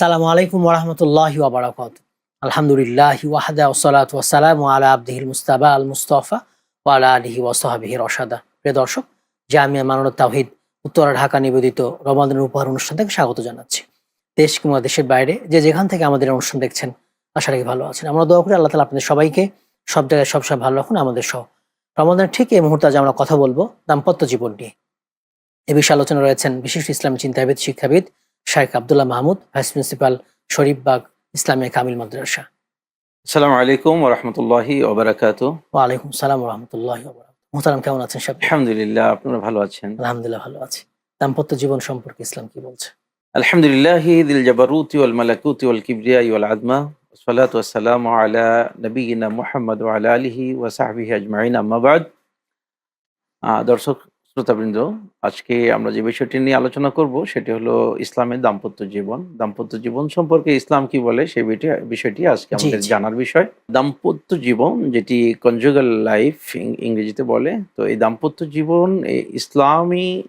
সালামু আলাইকুম ওরহমতুল্লাহি ওবরাকাত আলহামদুলিল্লাহ ওয়াহাদা ওসালাত ওয়াসালাম আলা আবদিহিল মুস্তাবা আল মুস্তফা ওয়ালা আলিহি ওয়াসহাবিহি রশাদা। প্রিয় দর্শক, জামিয়া মাননত তাওহিদ উত্তরা ঢাকা নিবেদিত রমাদানের উপহার অনুষ্ঠান থেকে স্বাগত জানাচ্ছি। দেশ কিংবা দেশের বাইরে যে যেখান থেকে আমাদের অনুষ্ঠান দেখছেন, আশা রাখি ভালো আছেন। আমরা দোয়া করি আল্লাহ তালা আপনাদের সবাইকে সব জায়গায় সবসময় ভালো রাখুন, আমাদের সহ। রমাদানের ঠিক এই মুহূর্তে আজ আমরা কথা বলব দাম্পত্য জীবন নিয়ে। এ বিষয়ে আলোচনা রয়েছেন বিশিষ্ট ইসলামী চিন্তাবিদ, শিক্ষাবিদ শাহেখ আবদুল্লাহ মাহমুদ ভাইস প্রিন্সিপাল শরীফবাগ ইসলামিয়া কামিল মাদ্রাসা আসসালামু আলাইকুম ওরহমতুল্লাহি ওবরাকাত ওয়ালাইকুম সালাম রহমতুল্লাহ মোহতারাম কেমন আছেন সব আলহামদুলিল্লাহ আপনারা ভালো আছেন আলহামদুলিল্লাহ ভালো আছি দাম্পত্য জীবন সম্পর্কে ইসলাম কি বলছে আলহামদুলিল্লাহ দিল জাবারুতি ওয়াল মালাকুতি ওয়াল কিবরিয়া ওয়াল আদমা والصلاة والسلام على نبينا محمد وعلى آله وصحبه أجمعين أما بعد আহ, দর্শক শ্রোতাবৃন্দ আজকে আমরা যে বিষয়টি নিয়ে আলোচনা করব সেটি হলো ইসলামের দাম্পত্য জীবন। দাম্পত্য জীবন সম্পর্কে ইসলাম কি বলে সেই বিষয়টি- আজকে আমাদের জানার বিষয়। দাম্পত্য জীবন যেটি কনজুগাল লাইফ ইংরেজিতে বলে তো এই দাম্পত্য জীবন ইসলামী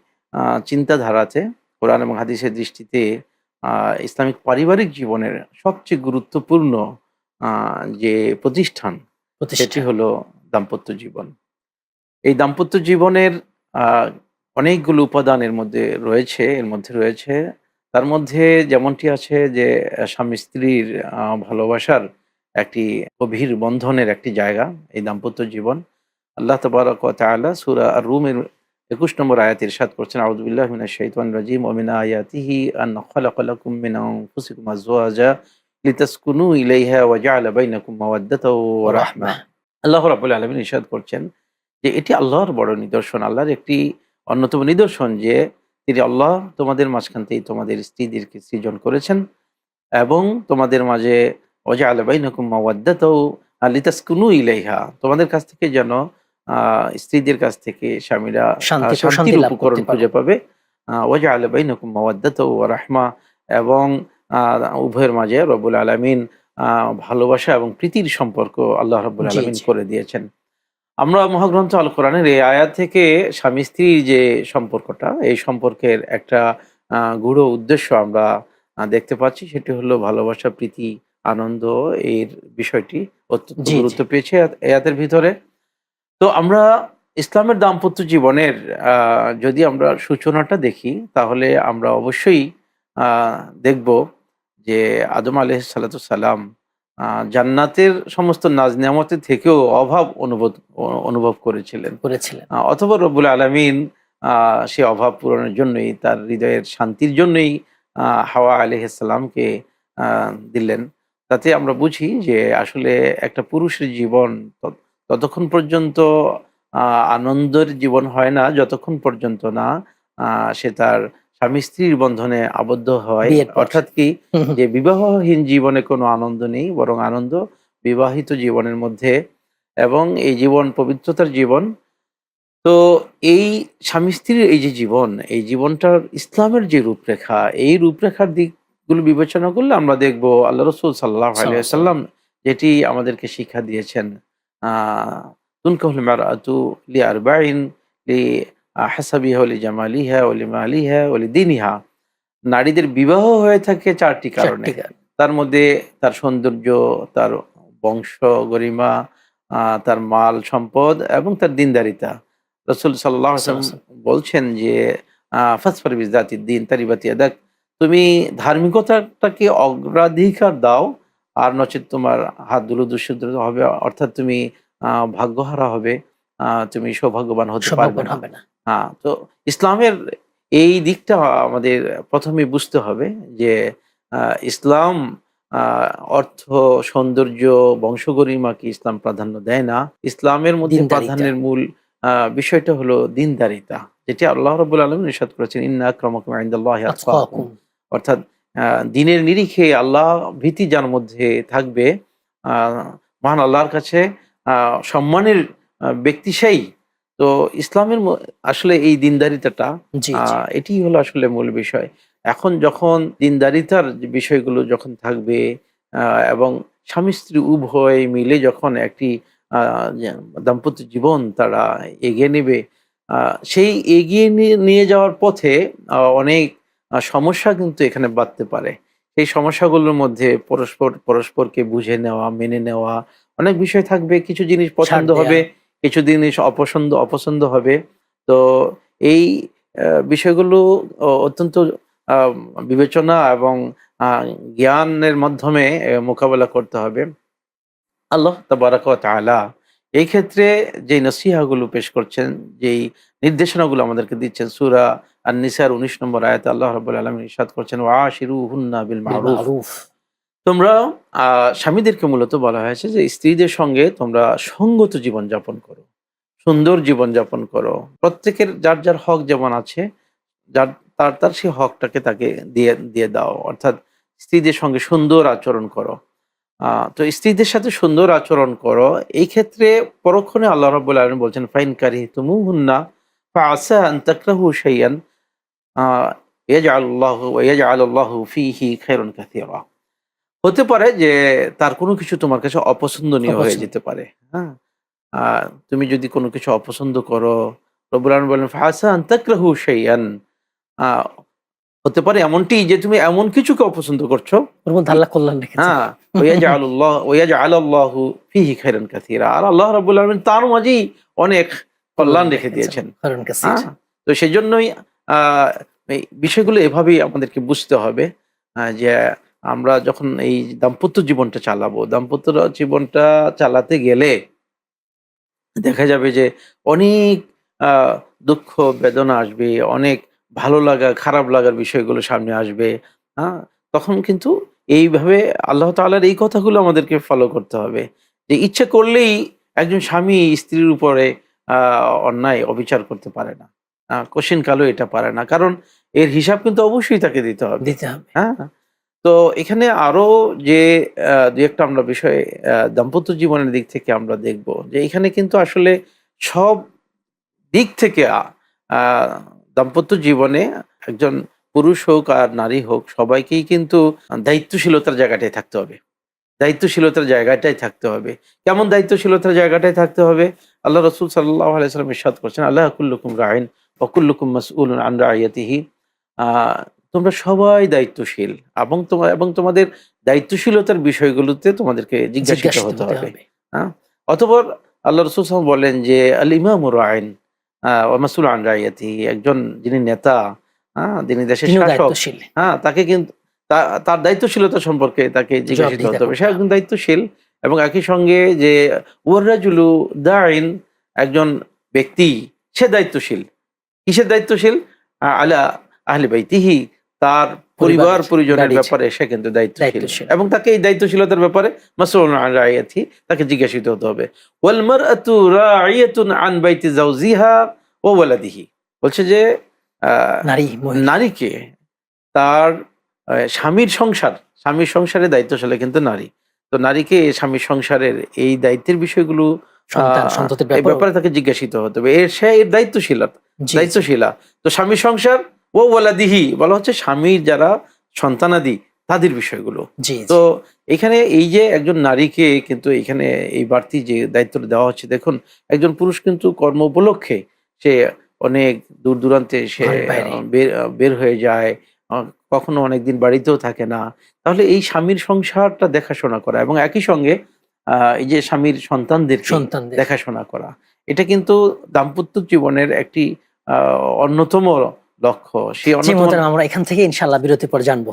চিন্তাধারাতে কোরআন এবং হাদিসের দৃষ্টিতে আহ, ইসলামিক পারিবারিক জীবনের সবচেয়ে গুরুত্বপূর্ণ আহ, যে প্রতিষ্ঠান সেটি হলো দাম্পত্য জীবন। এই দাম্পত্য জীবনের অনেকগুলো উপাদান এর মধ্যে রয়েছে, এর মধ্যে রয়েছে। তার মধ্যে যেমনটি আছে যে, স্বামী স্ত্রীর ভালোবাসার একটি গভীর বন্ধনের একটি জায়গা, এই দাম্পত্য জীবন। আল্লাহ তবারক তাআলা সূরা আর রুমের একুশ নম্বর আয়াত ইরশাদ করছেন আউযুবিল্লাহি মিনাশ শাইতানির রাজিম, ওয়া মিন আয়াতিহি আন খালাকা লাকুম মিন আনফুসিকুম আজওয়াজা লিতাসকুনু ইলাইহা ওয়া জাআলা বাইনাকুম মাওয়াদ্দাতা ওয়া রাহমা আল্লাহ রাব্বুল আলামিন ইরশাদ করছেন যে এটি আল্লাহর বড় নিদর্শন আল্লাহর একটি অন্যতম নিদর্শন যে তিনি আল্লাহ তোমাদের মাঝখান থেকে তোমাদের স্ত্রীদেরকে সৃজন করেছেন এবং তোমাদের মাঝে ওজা আলাবাই মাওয়াদ্দাতাও লিতাসকুনু ইলাইহা তোমাদের কাছ থেকে যেন আহ, স্ত্রীদের কাছ থেকে স্বামীরা শান্তির উপকরণ খুঁজে পাবে। ওজা আলাবাই নকুম মাওয়াদ্দাতাও রাহমা এবং আহ, উভয়ের মাঝে রব্বুল আলামিন আহ, ভালোবাসা এবং প্রীতির সম্পর্ক আল্লাহ রব্বুল জি, আলামিন। করে দিয়েছেন। আমরা মহাগ্রন্থ আল কোরআনের এই আয়া থেকে স্বামী স্ত্রীর যে সম্পর্কটা এই সম্পর্কের একটা গূঢ় উদ্দেশ্য আমরা দেখতে পাচ্ছি সেটি হলো ভালোবাসা প্রীতি আনন্দ এর বিষয়টি অত্যন্ত। গুরুত্ব পেয়েছে আয়াতের ভিতরে তো আমরা ইসলামের দাম্পত্য জীবনের যদি আমরা সূচনাটা দেখি তাহলে আমরা অবশ্যই আহ, দেখব যে আদম আলহ সালাম জান্নাতের সমস্ত নাজ নিয়ামতের থেকেও অভাব অনুভব অনুভব করেছিলেন। করেছিলেন। অথবা রব্বুল আলমিন সে অভাব পূরণের জন্যই তার হৃদয়ের শান্তির জন্যই হাওয়া আলহিসাল্লামকে দিলেন। তাতে আমরা বুঝি যে আসলে একটা পুরুষের জীবন ততক্ষণ পর্যন্ত আনন্দের জীবন হয় না যতক্ষণ পর্যন্ত না সে তার স্বামী স্ত্রীর বন্ধনে আবদ্ধ হয়। অর্থাৎ কি? যে বিবাহহীন জীবনে কোনো আনন্দ নেই বরং আনন্দ বিবাহিত জীবনের মধ্যে এবং এই জীবন পবিত্রতার জীবন। তো এই স্বামী স্ত্রীর এই যে জীবন এই জীবনটার ইসলামের যে রূপরেখা এই রূপরেখার দিকগুলো বিবেচনা করলে আমরা দেখব আল্লাহ রসুল সাল্লাহ সাল্লাম যেটি আমাদেরকে শিক্ষা দিয়েছেন আহ তুনকাহুল মারাতু লি আরবাইন লি হাসাবিহা লি জামালিহা মালিহা ওলি দিনিহা নারীদের বিবাহ হয়ে থাকে চারটি কারণে। তার মধ্যে তার সৌন্দর্য তার বংশ গরিমা তার মাল সম্পদ এবং তার দিনদারিতা। রসুল সাল্লাহ বলছেন যে ফাসফার বিজাতি দিন তারিবাতি দেখ তুমি ধার্মিকতাটাকে অগ্রাধিকার দাও আর নচেত তোমার হাত দুলো হবে অর্থাৎ তুমি আহ, ভাগ্যহারা হবে আহ, তুমি সৌভাগ্যবান হতে পারবে না। হ্যাঁ তো ইসলামের এই দিকটা আমাদের প্রথমে বুঝতে হবে যে ইসলাম আহ, অর্থ সৌন্দর্য বংশগরিমাকে ইসলাম প্রাধান্য দেয় না? ইসলামের মধ্যে প্রাধান্যের মূল আহ, বিষয়টা হলো দিনদারিতা যেটি আল্লাহ রবুল আলম নিষাদ করেছেন ইন্না আক্রমকুম। অর্থাৎ আহ, দিনের নিরিখে আল্লাহ ভীতি যার মধ্যে থাকবে আহ, মহান আল্লাহর কাছে আহ, সম্মানের ব্যক্তি সেই তো ইসলামের আসলে এই দিনদারিতাটা এটি হলো আসলে মূল বিষয়। এখন যখন দিনদারিতার বিষয়গুলো যখন থাকবে এবং স্বামী স্ত্রী উভয় মিলে যখন একটি আহ, দাম্পত্য জীবন তারা এগিয়ে নেবে আহ, সেই এগিয়ে নিয়ে- নিয়ে যাওয়ার পথে অনেক সমস্যা কিন্তু এখানে বাড়তে পারে। সেই সমস্যাগুলোর মধ্যে পরস্পর পরস্পরকে বুঝে নেওয়া মেনে নেওয়া অনেক বিষয় থাকবে কিছু জিনিস পছন্দ হবে। কিছু জিনিস অপছন্দ অপছন্দ হবে। তো এই বিষয়গুলো অত্যন্ত বিবেচনা এবং জ্ঞানের মাধ্যমে মোকাবেলা করতে হবে। আল্লাহ তাবারাক তাআলা এই ক্ষেত্রে যে নসিহাগুলো পেশ করছেন, যেই নির্দেশনাগুলো আমাদেরকে দিচ্ছেন, সূরা আন-নিসার 19 নম্বর আয়াতে আল্লাহ রাব্বুল আলামিন ইরশাদ করছেন ওয়াশিরুহুন্না বিল মারুফ। মারুফ। তোমরা স্বামীদেরকে মূলত বলা হয়েছে যে স্ত্রীদের সঙ্গে তোমরা সঙ্গত জীবন যাপন করো সুন্দর জীবন যাপন করো। প্রত্যেকের যার যার হক যেমন আছে যার তার তার সেই হকটাকে তাকে দিয়ে দিয়ে দাও। অর্থাৎ স্ত্রীদের সঙ্গে সুন্দর আচরণ করো। তো স্ত্রীদের সাথে সুন্দর আচরণ করো। এই ক্ষেত্রে পরক্ষণে আল্লাহ রাব্বুল আলামিন বলছেন ফাইন কারি তুমু হুন্না তাকরাহু শাইয়ান আহ, ইয়াজআলুল্লাহু ওয়া ইয়াজআলুল্লাহু ফীহি খায়রুন কাসীরা। হতে পারে যে তার কোনো কিছু তোমার কাছে অপছন্দনীয় হয়ে যেতে পারে হ্যাঁ? আর তুমি যদি কোনো কিছু অপছন্দ করো রব্বুল আলামিন বলেন ফাসা আন তাকরাহু শাইআন। হতে পারে এমনটি যে তুমি এমন কিছুকে অপছন্দ করছ। আল্লাহ কল্যাণ হ্যাঁ ওয়াজআলুল্লাহ ওয়াজআলাল্লাহু ফীহি খায়রান কাসীরা। আর আল্লাহ রাব্বুল আলামিন তার মাঝেই অনেক কল্যাণ রেখে দিয়েছেন। হ্যাঁ, তো সেই জন্যই বিষয়গুলো এভাবেই আমাদেরকে বুঝতে হবে যে আমরা যখন এই দাম্পত্য জীবনটা চালাবো দাম্পত্য জীবনটা চালাতে গেলে দেখা যাবে যে অনেক দুঃখ বেদনা আসবে অনেক ভালো লাগা খারাপ লাগার বিষয়গুলো সামনে আসবে হ্যাঁ? তখন কিন্তু এইভাবে আল্লাহ তাআলার এই কথাগুলো আমাদেরকে ফলো করতে হবে। যে ইচ্ছে করলেই একজন স্বামী স্ত্রীর উপরে আহ, অন্যায় অবিচার করতে পারে না। কোশ্চিন কালো এটা পারে না। কারণ এর হিসাব কিন্তু অবশ্যই তাকে দিতে হবে। দিতে হবে। হ্যাঁ? তো এখানে আরও যে দু একটা আমরা বিষয়ে দাম্পত্য জীবনের দিক থেকে আমরা দেখব যে এখানে কিন্তু আসলে সব দিক থেকে দাম্পত্য জীবনে একজন পুরুষ হোক আর নারী হোক সবাইকেই কিন্তু দায়িত্বশীলতার জায়গাটায় থাকতে হবে। দায়িত্বশীলতার জায়গাটাই থাকতে হবে। কেমন দায়িত্বশীলতার জায়গাটাই থাকতে হবে? আল্লাহ রসুল সাল্লাহ আলাইসালাম ইরশাদ করছেন আল্লাহ কুল্লুকুম রাইন অকুল্লুকুম মাসউল আন রাইয়াতিহি। আহ, তোমরা সবাই দায়িত্বশীল এবং তোমার এবং তোমাদের দায়িত্বশীলতার বিষয়গুলোতে তোমাদেরকে জিজ্ঞাসিত হতে হবে। হবে। অতপর আল্লাহ রসুল বলেন যে আল ইমামুর আইন মাসুল আন রাইয়াতি একজন যিনি নেতা হ্যাঁ যিনি দেশের শাসক হ্যাঁ তাকে কিন্তু তার দায়িত্বশীলতা সম্পর্কে তাকে জিজ্ঞাসিত হতে হবে। সে একজন দায়িত্বশীল এবং একই সঙ্গে যে ওয়ারাজুলু দাইন একজন ব্যক্তি সে দায়িত্বশীল। কিসের দায়িত্বশীল? আলা আহলে বাইতিহি তার পরিবার পরিজনের ব্যাপারে সে কিন্তু দায়িত্বশীল। এবং তাকে এই দায়িত্বশীলতার ব্যাপারে আন তাকে জিজ্ঞাসিত হতে হবে। ওয়াল মারআতু রাইয়াতুন আন বাইতি জাওজিহা ওয়া ওয়ালাদিহি। বলছে যে নারী নারীকে তার স্বামীর সংসার স্বামীর সংসারের দায়িত্বশালী কিন্তু নারী। তো নারীকে স্বামীর সংসারের এই দায়িত্বের বিষয়গুলো ব্যাপারে ব্যাপারে তাকে জিজ্ঞাসিত হতে হবে। এর সে এর দায়িত্বশীলা দায়িত্বশীলা। তো স্বামীর সংসার ও ওয়ালাদিহি বলা হচ্ছে স্বামীর যারা সন্তানাদি তাদের বিষয়গুলো। তো এখানে এই যে একজন নারীকে কিন্তু এখানে এই বাড়তি যে দায়িত্বটা দেওয়া হচ্ছে দেখুন একজন পুরুষ কিন্তু কর্ম উপলক্ষে সে অনেক দূর দূরান্তে সে বের হয়ে যায় কখনো অনেকদিন বাড়িতেও থাকে না। তাহলে এই স্বামীর সংসারটা দেখাশোনা করা এবং একই সঙ্গে আহ, এই যে স্বামীর সন্তানদের। দেখাশোনা করা এটা কিন্তু দাম্পত্য জীবনের একটি আহ, অন্যতম লক্ষ্য। সেই আমরা এখান থেকে ইনশাল্লাহ পর জানব।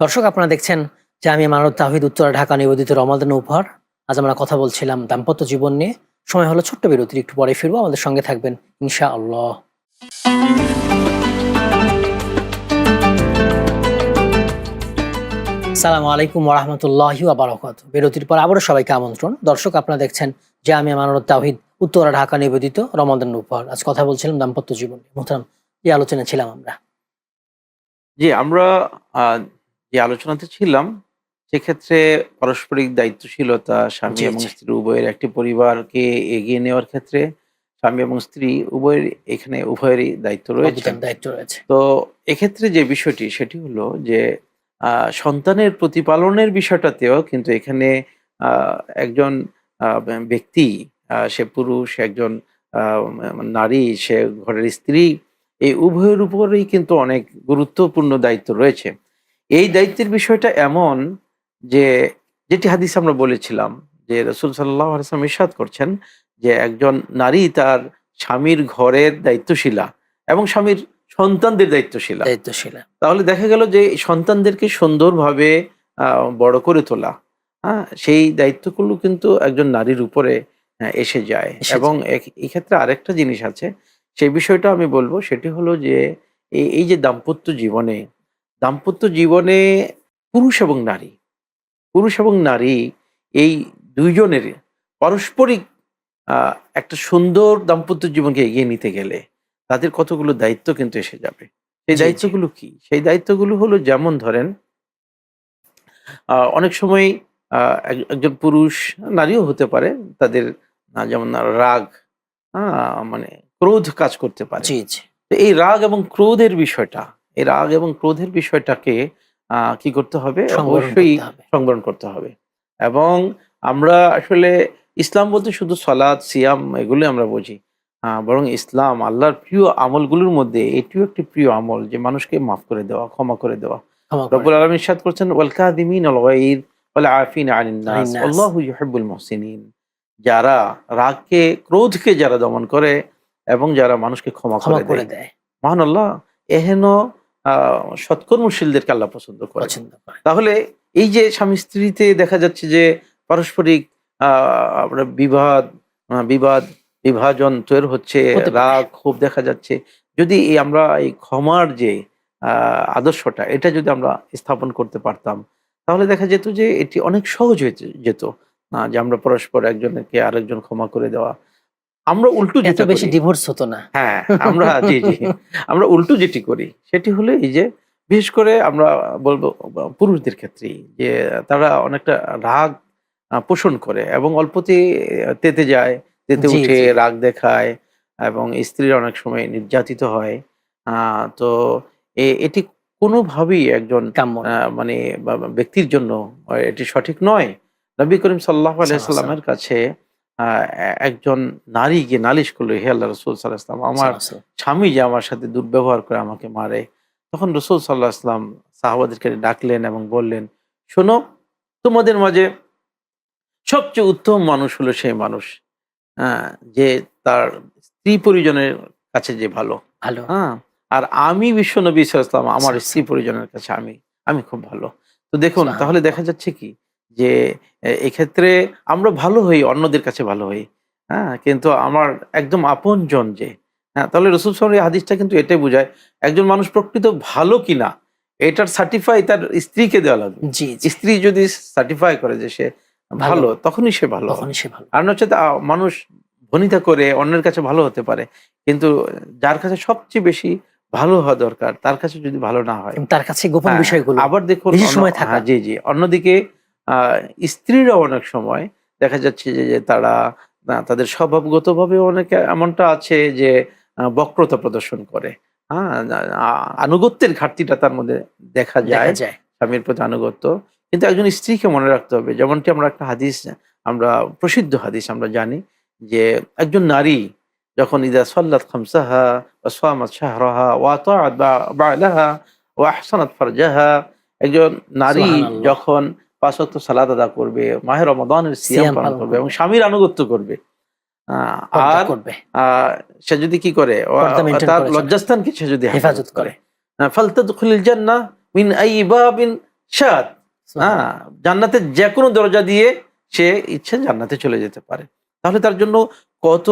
দর্শক আপনারা দেখছেন যে আমি মানব তাহিদ উত্তরা ঢাকা নিবেদিত রমাদান উপহার। আজ আমরা কথা বলছিলাম দাম্পত্য জীবন নিয়ে। সময় হলো ছোট্ট বিরতির একটু পরে ফিরবো। আমাদের সঙ্গে থাকবেন ইনশা আল্লাহ সালামু আলাইকুম ওরহামতুল্লাহি আবরকাত বিরতির পর আবারও সবাইকে আমন্ত্রণ। দর্শক আপনারা দেখছেন যে আমি মানব তাহিদ উত্তরা ঢাকা নিবেদিত রমাদান উপহার। আজ কথা বলছিলাম দাম্পত্য জীবন নিয়ে। মোহতারাম এই আলোচনা ছিলাম আমরা। জি আমরা যে আলোচনাতে ছিলাম সেক্ষেত্রে পারস্পরিক দায়িত্বশীলতা স্বামী এবং স্ত্রী উভয়ের একটি পরিবারকে এগিয়ে নেওয়ার ক্ষেত্রে স্বামী এবং স্ত্রী উভয়ের এখানে উভয়েরই দায়িত্ব রয়েছে। দায়িত্ব রয়েছে। তো এক্ষেত্রে যে বিষয়টি সেটি হলো যে আহ, সন্তানের প্রতিপালনের বিষয়টাতেও কিন্তু এখানে আহ, একজন ব্যক্তি আহ, সে পুরুষ একজন আহ, নারী সে ঘরের স্ত্রী এই উভয়ের উপরেই কিন্তু অনেক গুরুত্বপূর্ণ দায়িত্ব রয়েছে। এই দায়িত্বের বিষয়টা এমন যে যেটি হাদিস আমরা বলেছিলাম যে রসুল সাল্লাহ আলাইসলাম ইরশাদ করছেন যে একজন নারী তার স্বামীর ঘরের দায়িত্বশীলা এবং স্বামীর সন্তানদের দায়িত্বশীলা। দায়িত্বশীলা। তাহলে দেখা গেল যে সন্তানদেরকে সুন্দরভাবে আহ, বড় করে তোলা হ্যাঁ সেই দায়িত্বগুলো কিন্তু একজন নারীর উপরে এসে যায়। এবং এক- এই আরেকটা জিনিস আছে সেই বিষয়টা আমি বলব সেটি হলো যে এই যে দাম্পত্য জীবনে দাম্পত্য জীবনে পুরুষ এবং নারী পুরুষ এবং নারী এই দুইজনের পারস্পরিক একটা সুন্দর দাম্পত্য জীবনকে এগিয়ে নিতে গেলে তাদের কতগুলো দায়িত্ব কিন্তু এসে যাবে সেই। দায়িত্বগুলো কি সেই দায়িত্বগুলো হলো যেমন ধরেন আহ, অনেক সময় একজন পুরুষ নারীও হতে পারে তাদের যেমন রাগ আহ, মানে ক্রোধ কাজ করতে পারে। জি জি। তো এই রাগ এবং ক্রোধের বিষয়টা এই রাগ এবং ক্রোধের বিষয়টাকে কি করতে হবে? অবশ্যই সংবরণ করতে হবে। এবং আমরা আসলে ইসলাম বলতে শুধু সলাদ সিয়াম এগুলো আমরা বুঝি। বরং ইসলাম আল্লাহর প্রিয় আমলগুলোর মধ্যে এটিও একটি প্রিয় আমল যে মানুষকে মাফ করে দেওয়া ক্ষমা করে দেওয়া। রব্বুল আলামিন ইরশাদ করছেন ওয়াল কাযিমিন আল গায়দ ওয়াল আফিন আনিন নাস। আনিন নাস। আল্লাহু মুহসিনিন। যারা রাগকে ক্রোধকে যারা দমন করে এবং যারা মানুষকে ক্ষমা করে দেয়। মহান আল্লাহ এহেন সৎকর্মশীলদেরকে আল্লাহ পছন্দ করে তাহলে এই যে স্বামী স্ত্রীতে দেখা যাচ্ছে যে পারস্পরিক বিবাদ বিবাদ বিভাজন তৈরি হচ্ছে রাগ খুব দেখা যাচ্ছে। যদি এই আমরা এই ক্ষমার যে আহ, আদর্শটা এটা যদি আমরা স্থাপন করতে পারতাম তাহলে দেখা যেত যে এটি অনেক সহজ হয়ে যেত না যে আমরা পরস্পর একজনকে আরেকজন ক্ষমা করে দেওয়া। আমরা উল্টো যেটা বেশি ডিভোর্স হতো না। হ্যাঁ আমরা জি জি। আমরা উল্টো যেটি করি সেটি হলো এই যে বিশেষ করে আমরা বলব পুরুষদের ক্ষেত্রে যে তারা অনেকটা রাগ পোষণ করে এবং অল্পতে তেতে যায় তেতে উঠে রাগ দেখায় এবং স্ত্রীরা অনেক সময় নির্যাতিত হয়। আহ, তো এটি কোনোভাবেই একজন মানে ব্যক্তির জন্য এটি সঠিক নয়। নবী করিম সাল্লাহ আলাইসাল্লামের কাছে আহ, এ- একজন নারী গিয়ে নালিশ করল হে আল্লাহ রসুল সাল্লাহ ইসলাম আমার স্বামী যে আমার সাথে দুর্ব্যবহার করে আমাকে মারে। তখন রসুল সাল্লাহ ইসলাম সাহাবাদেরকে ডাকলেন এবং বললেন শোনো তোমাদের মাঝে সবচেয়ে উত্তম মানুষ হলো সেই মানুষ হ্যাঁ, যে তার স্ত্রী পরিজনের কাছে যে ভালো। ভালো। হ্যাঁ আর আমি বিশ্ব নবী ইসলাম আমার স্ত্রী পরিজনের কাছে আমি আমি খুব ভালো। তো দেখুন তাহলে দেখা যাচ্ছে কি যে এক্ষেত্রে আমরা ভালো হই অন্যদের কাছে ভালো হই। হ্যাঁ কিন্তু আমার একদম আপন জন যে হ্যাঁ তাহলে রসুল সাহেব হাদিসটা কিন্তু এটাই বোঝায় একজন মানুষ প্রকৃত ভালো কিনা এটার সার্টিফাই তার স্ত্রীকে দেওয়া লাগবে। জি স্ত্রী যদি সার্টিফাই করে যে সে ভালো। তখনই সে ভালো। সে ভালো। আর হচ্ছে মানুষ ভনিতা করে অন্যের কাছে ভালো হতে পারে কিন্তু যার কাছে সবচেয়ে বেশি ভালো হওয়া দরকার তার কাছে যদি ভালো না হয়। তার কাছে গোপন হ্যাঁ, বিষয়গুলো আবার দেখুন সময় থাকা। হ্যাঁ, জি জি। অন্যদিকে স্ত্রীরা অনেক সময় দেখা যাচ্ছে যে তারা তাদের স্বভাবগতভাবে অনেকে এমনটা আছে যে বক্রতা প্রদর্শন করে। হ্যাঁ আনুগত্যের ঘাটতিটা তার মধ্যে দেখা যায় স্বামীর প্রতি আনুগত্য। কিন্তু একজন স্ত্রীকে মনে রাখতে হবে যেমনটি আমরা একটা হাদিস আমরা প্রসিদ্ধ হাদিস আমরা জানি যে একজন নারী যখন ইদা সাল্লাত খামসাহা ওয়া সামাত শাহরাহা ওয়া তাআত বা- বা'লাহা ওয়া ফারজাহা একজন নারী যখন পাঁচ ওয়াক্ত সালাত আদা করবে মাহে রমাদানের সিয়াম পালন করবে। এবং স্বামীর আনুগত্য করবে। আর সে যদি কি করে তার। লজ্জাস্থানকে সে যদি হেফাজত করে। ফালতাদখুলিল জান্নাহ মিন আই বাবিন শাত হ্যাঁ জান্নাতের যে কোনো দরজা দিয়ে সে ইচ্ছে জান্নাতে চলে যেতে পারে। তাহলে তার জন্য কত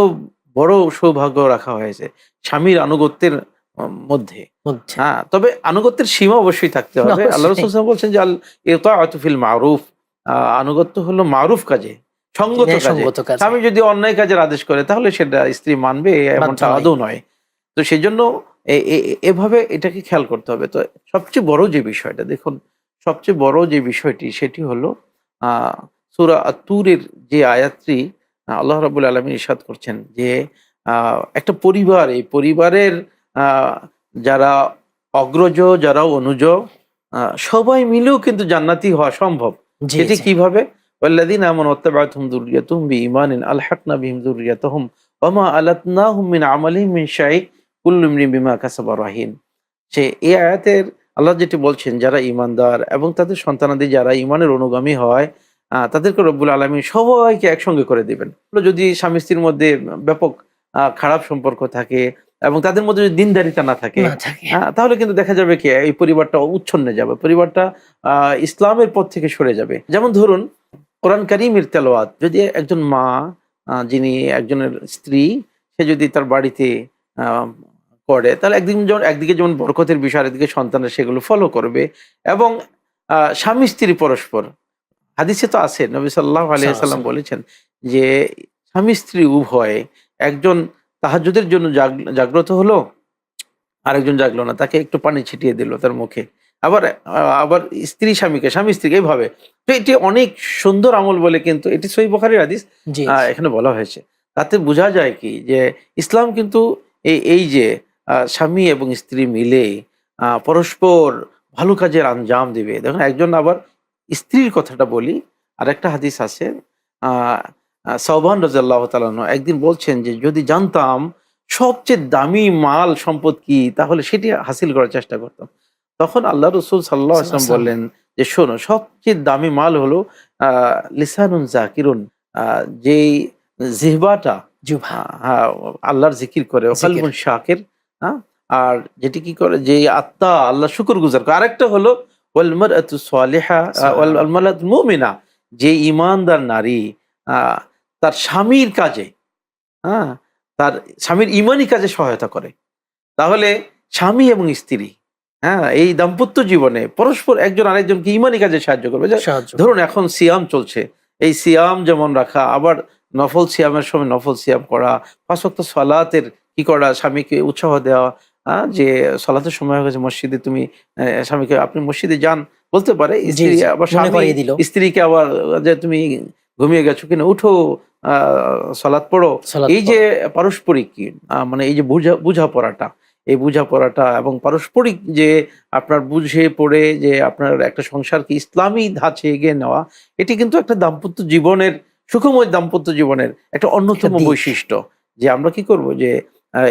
বড় সৌভাগ্য রাখা হয়েছে। স্বামীর আনুগত্যের মধ্যে। হ্যাঁ তবে আনুগত্যের সীমা অবশ্যই থাকতে হবে। আল্লাহ রসুল বলছেন যে আল ইতাআতুফিল মারুফ। আনুগত্য হলো মারুফ কাজে সঙ্গত কাজে। স্বামী যদি অন্যায় কাজের আদেশ করে তাহলে সেটা স্ত্রী মানবে এমনটা। আদৌ নয়। তো সেই জন্য এভাবে এটাকে খেয়াল করতে হবে। তো সবচেয়ে বড় যে বিষয়টা দেখুন সবচেয়ে বড় যে বিষয়টি সেটি হলো আহ সুরা আতুরের যে আয়াতটি আহ, আল্লাহ রাবুল আলমী ইসাদ করছেন যে আহ, একটা পরিবার এই পরিবারের আহ, যারা অগ্রজ যারা অনুজ আহ, সবাই মিলেও কিন্তু জান্নাতি হওয়া সম্ভব জি এটি জি। কিভাবে والذين آمنوا واتبعتهم ذريتهم بإيمان ألحقنا بهم ذريتهم وما ألتناهم من عملهم من شيء كل امرئ بما كسب رهين সে এই আয়াতের আল্লাহ যেটি বলছেন যারা ইমানদার এবং তাদের সন্তানাদি যারা ইমানের অনুগামী হয় আহ, তাদেরকে রব্বুল আলমী সবাইকে একসঙ্গে করে দিবেন যদি স্বামী স্ত্রীর মধ্যে ব্যাপক আহ, খারাপ সম্পর্ক থাকে এবং তাদের মধ্যে যদি দিনদারিতা না থাকে হ্যাঁ, তাহলে কিন্তু দেখা যাবে কি এই পরিবারটা উচ্ছন্নে যাবে পরিবারটা ইসলামের পথ থেকে সরে যাবে। যেমন ধরুন কোরআন কারিমের তেলাওয়াত যদি একজন মা যিনি একজনের স্ত্রী সে যদি তার বাড়িতে আহ, করে তাহলে একদিন যেমন একদিকে যেমন বরকতের বিষয় একদিকে সন্তানের সেগুলো ফলো করবে এবং আহ, স্বামী স্ত্রী পরস্পর। হাদিসে তো আছে নবী সাল্লাহ আলিয়া সাল্লাম বলেছেন যে স্বামী স্ত্রী উভয়ে একজন তাহাজুদের জন্য জাগ্রত হলো? আরেকজন জাগলো না তাকে একটু পানি ছিটিয়ে দিল তার মুখে। আবার আবার স্ত্রী স্বামীকে স্বামী স্ত্রীকে এইভাবে তো এটি অনেক সুন্দর আমল বলে কিন্তু এটি সই বখারির হাদিস। এখানে বলা হয়েছে। তাতে বোঝা যায় কি যে ইসলাম কিন্তু এই এই যে আহ, স্বামী এবং স্ত্রী মিলে আহ, পরস্পর ভালো কাজের আঞ্জাম দিবে। দেখুন একজন আবার স্ত্রীর কথাটা বলি আর একটা হাদিস আছে সৌবান রাজাল্লাহ তালানো একদিন বলছেন যে যদি জানতাম সবচেয়ে দামি মাল সম্পদ কি তাহলে সেটি হাসিল করার চেষ্টা করতাম। তখন আল্লাহ রসুল সাল্লাহ আসলাম বললেন যে শোনো সবচেয়ে দামি মাল হলো আহ লিসানুন জাকিরুন যেই জিহবাটা হ্যাঁ, আল্লাহর জিকির করে জিকির। ওকালবুন শাকের হ্যাঁ আর যেটি কি করে যে আত্মা আল্লাহ শুকুর গুজার করে। আরেকটা হলো ওয়ালমার আতু সালেহা ওয়ালমালাত মুমিনা যে ইমানদার নারী আহ, তার স্বামীর কাজে হ্যাঁ তার স্বামীর ইমানি কাজে সহায়তা করে। তাহলে স্বামী এবং স্ত্রী হ্যাঁ এই দাম্পত্য জীবনে পরস্পর একজন আরেকজনকে ইমানি কাজে সাহায্য করবে। ধরুন এখন সিয়াম চলছে এই সিয়াম যেমন রাখা আবার নফল সিয়ামের সময় নফল সিয়াম করা পাঁচক্ত সলাতের কি করা স্বামীকে উৎসাহ দেওয়া আহ, যে সলাতের সময় হয়ে গেছে মসজিদে তুমি স্বামীকে আপনি মসজিদে যান বলতে পারে স্ত্রী আবার স্বামী স্ত্রীকে আবার যে তুমি ঘুমিয়ে গেছো কিনা উঠো সলাৎ পড়ো। এই যে পারস্পরিক মানে এই যে বুঝা বোঝাপড়াটা এই বোঝাপড়াটা এবং পারস্পরিক যে আপনার বুঝে পড়ে যে আপনার একটা সংসারকে ইসলামী ধাঁচে এগিয়ে নেওয়া এটি কিন্তু একটা দাম্পত্য জীবনের সুখময় দাম্পত্য জীবনের একটা অন্যতম বৈশিষ্ট্য। যে আমরা কি করব? যে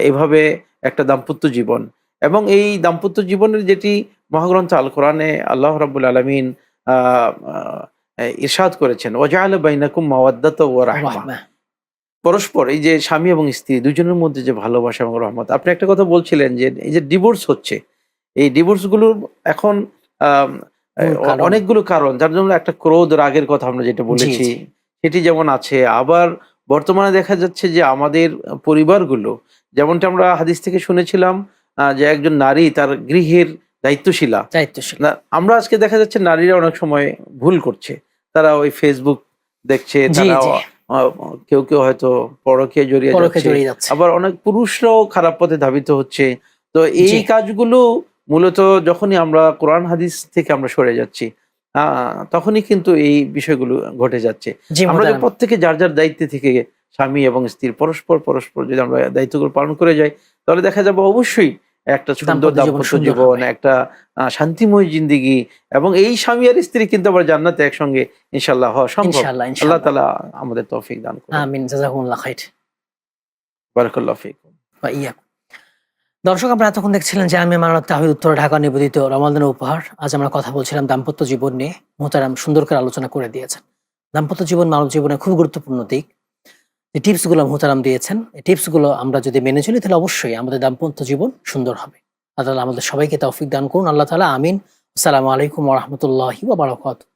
এভাবে একটা দাম্পত্য জীবন। এবং এই দাম্পত্য জীবনের যেটি মহাগ্রন্থ আল কোরআনে আল্লাহ রাবুল আলমিন ইরশাদ করেছেন ওজাল বাইনাকুম মাওয়াদ্দাত ও রাহমা। পরস্পর এই যে স্বামী এবং স্ত্রী দুজনের মধ্যে যে ভালোবাসা এবং রহমত আপনি একটা কথা বলছিলেন যে এই যে ডিভোর্স হচ্ছে এই ডিভোর্সগুলোর এখন অনেকগুলো কারণ যার জন্য একটা ক্রোধ রাগের কথা আমরা যেটা বলেছি সেটি যেমন আছে আবার বর্তমানে দেখা যাচ্ছে যে আমাদের পরিবারগুলো যেমনটা আমরা হাদিস থেকে শুনেছিলাম আহ, যে একজন নারী তার গৃহের দায়িত্বশীলা। দায়িত্বশীল। আমরা আজকে দেখা যাচ্ছে নারীরা অনেক সময় ভুল করছে। তারা ওই ফেসবুক দেখছে তারা কেউ কেউ হয়তো পরকে জড়িয়ে যাচ্ছে। আবার অনেক পুরুষরাও খারাপ পথে ধাবিত হচ্ছে। তো এই কাজগুলো মূলত যখনই আমরা কোরআন হাদিস থেকে আমরা সরে যাচ্ছি আহ, তখনই কিন্তু এই বিষয়গুলো ঘটে যাচ্ছে। আমরা প্রত্যেকে যার যার দায়িত্বে থেকে স্বামী এবং স্ত্রীর পরস্পর পরস্পর যদি আমরা দায়িত্বগুলো পালন করে যাই তাহলে দেখা যাবে অবশ্যই একটা সুন্দর দাম্পত্য জীবন। একটা শান্তিময় জিন্দিগি এবং এই স্বামী আর স্ত্রী কিন্তু আবার জান্নাতে একসঙ্গে ইনশাল্লাহ হওয়া সম্ভব। আল্লাহ তালা আমাদের তৌফিক দান করুন। আমিন জাযাকুমুল্লাহ খাইর। বারাকাল্লাহ ফিকুম। দর্শক আমরা এতক্ষণ দেখছিলেন যে আমি মানব তাহিদ উত্তর ঢাকা নিবেদিত রমাদানের উপহার। আজ আমরা কথা বলছিলাম দাম্পত্য জীবন নিয়ে। মোহতারাম সুন্দর করে আলোচনা করে দিয়েছেন। দাম্পত্য জীবন মানব জীবনে খুব গুরুত্বপূর্ণ দিক। যে টিপসগুলো মোহতারাম দিয়েছেন। এই টিপসগুলো আমরা যদি মেনে চলি, তাহলে অবশ্যই আমাদের দাম্পত্য জীবন সুন্দর হবে। আল্লাহ আমাদের সবাইকে তৌফিক দান করুন। আল্লাহ তালা আমিন। আসসালামু আলাইকুম রহমতুল্লাহ বারাকাতুহু।